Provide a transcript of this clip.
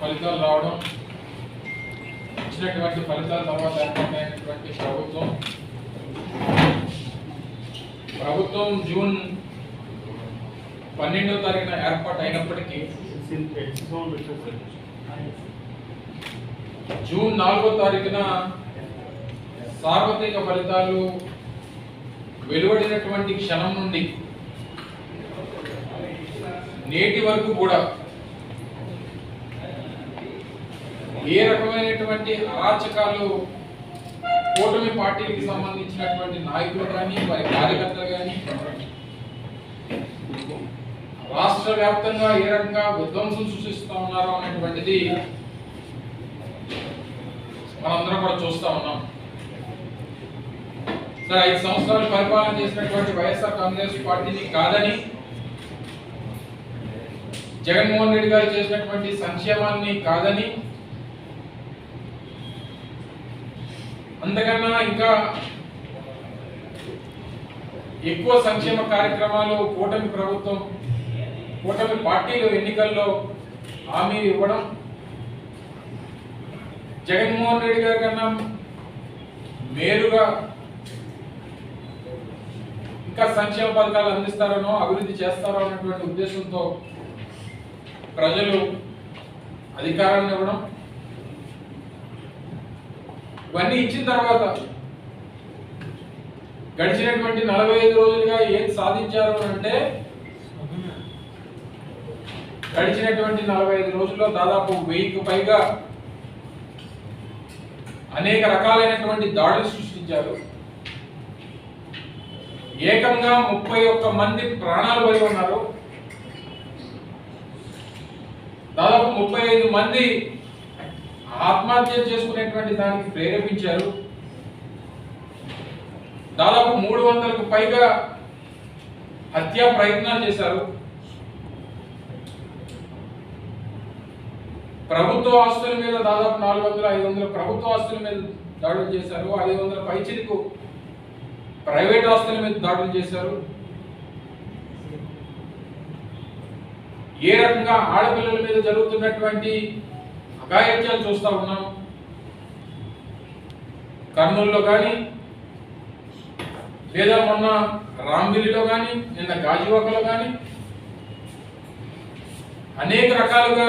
ఫలితాలు రావడం. ఇచ్చినటువంటి ఫలితాల తర్వాత ఏర్పడినటువంటి ప్రభుత్వం. ప్రభుత్వం జూన్ పన్నెండవ తారీఖున ఏర్పాటు అయినప్పటికీ జూన్ నాలుగో తారీఖున సార్వత్రిక ఫలితాలు వెలువడినటువంటి క్షణం నుండి నేటి వరకు కూడా ఏ రకమైనటువంటి అరాచకాలు కూటమి పార్టీకి సంబంధించినటువంటి నాయకులు కానీ వారి కార్యకర్తలు కానీ రాష్ట్ర వ్యాప్తంగా ఏ రకంగా విధ్వంసం సృష్టిస్తూ ఉన్నారో అనేటువంటిది మనందరం కూడా చూస్తా ఉన్నాం. సరే ఐదు సంవత్సరాలు పరిపాలన చేసినటువంటి వైఎస్ఆర్ కాంగ్రెస్ పార్టీని కాదని జగన్మోహన్ రెడ్డి గారు చేసినటువంటి సంక్షేమాన్ని కాదని అంతకన్నా ఇంకా ఎక్కువ సంక్షేమ కార్యక్రమాలు కూటమి ప్రభుత్వం కూటమి పార్టీలు ఎన్నికల్లో హామీ ఇవ్వడం జగన్మోహన్ రెడ్డి గారి కన్నా మేలుగా ఇంకా సంక్షేమ పథకాలు అందిస్తారనో అభివృద్ధి చేస్తారో అన్నటువంటి ఉద్దేశంతో ప్రజలు అధికారాన్ని ఇవ్వడం ఇవన్నీ ఇచ్చిన తర్వాత గడిచినటువంటి నలభై ఐదు రోజులుగా ఏం సాధించారు అంటే గడిచినటువంటి నలభై ఐదు రోజుల్లో దాదాపు వెయ్యికి పైగా అనేక రకాలైనటువంటి దాడులు సృష్టించారు. ఏకంగా ముప్పై ఒక్క మంది ప్రాణాలు పోయి ఉన్నారు. దాదాపు ముప్పై ఐదు మంది ఆత్మహత్య చేసుకునేటువంటి దానికి ప్రేరేపించారు. దాదాపు మూడు వందలకు పైగా హత్యా ప్రయత్నాలు చేశారు. ప్రభుత్వ ఆస్తుల మీద దాదాపు నాలుగు వందల ఐదు వందల ప్రభుత్వ ఆస్తుల మీద దాడులు చేశారు. ఐదు వందల పైచిలకు ప్రైవేట్ ఆస్తుల మీద దాడులు చేశారు. ఏ రకంగా ఆడపిల్లల మీద జరుగుతున్నటువంటి అఘాయిత్యాలు చూస్తా ఉన్నాం. కర్నూలులో కానీ లేదా మొన్న రాంబిలిలో కానీ నిన్న గాజువాకలో కానీ అనేక రకాలుగా